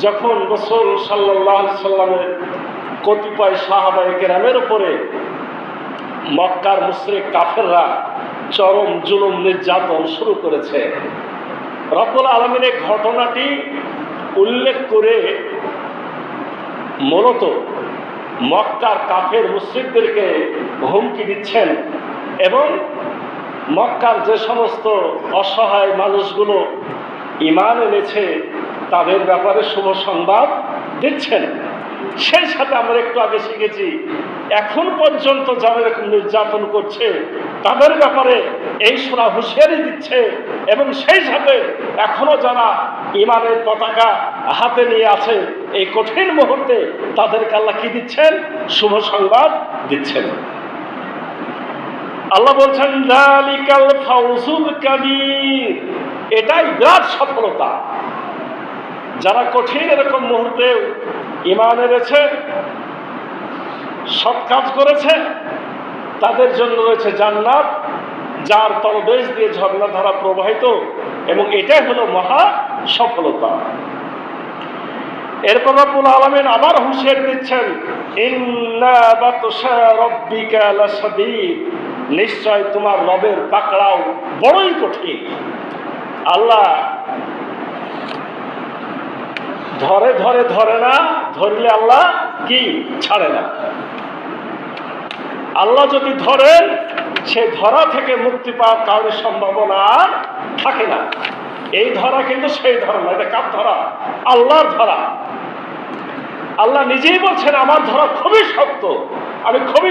যখন রসুল সাল্লাহ সাল্লামের কতিপয় সাহাবাই কেরামের উপরে মক্কার মুসরিক কাফেররা চরম জুলুম নির্যাতন শুরু করেছে, রব্বুল আলমিনের ঘটনাটি উল্লেখ করে মূলত মক্কার কাফের মুসলিমদেরকে হুমকি দিচ্ছেন এবং মক্কার যে সমস্ত অসহায় মানুষগুলো ইমান এনেছে তাদের ব্যাপারে শুভ সংবাদ দিচ্ছেন। সেই সাথে আমরা একটু আগে শিখেছি, এখন পর্যন্ত যারা নির্যাতন করছে, তাদের ব্যাপারে এই সোনা হুঁশিয়ারি দিচ্ছে এবং সেই সাথে এখনও যারা ইমানের পতাকা হাতে নিয়ে আছে, এই কঠিন মুহূর্তে তাদেরকে আল্লাহ কি দিচ্ছেন? শুভ সংবাদ দিচ্ছেন। আল্লাহ বলছেন এটাই বিরাট সফলতা। যারা কঠিন এরকম মুহূর্তে ইমান এনেছে, সৎ কাজ করেছে, তাদের জন্য রয়েছে জান্নাত, যার তলদেশ দিয়ে ঝর্ণাধারা প্রবাহিত এবং এটাই হলো মহা সফলতা। এরপর রব্বুল আলমিন আবার হুঁশিয়ার দিচ্ছেন নিশ্চয় তোমার রবের পাকড়াও বড়ই কঠিন। আল্লাহ ধরে ধরে ধরে না। ধরলে আল্লাহ কি? ছাড়ে না। আল্লাহ যদি ধরেন সে ধরা থেকে মুক্তি পাওয়ার কারণে সম্ভাবনা আর থাকে না। এই ধরা কিন্তু সেই ধরা না, এটা কার ধরা? আল্লাহর ধরা। আল্লাহ নিজেই বলছেন, আমার ধরা খুবই শক্ত, আমি খুবই।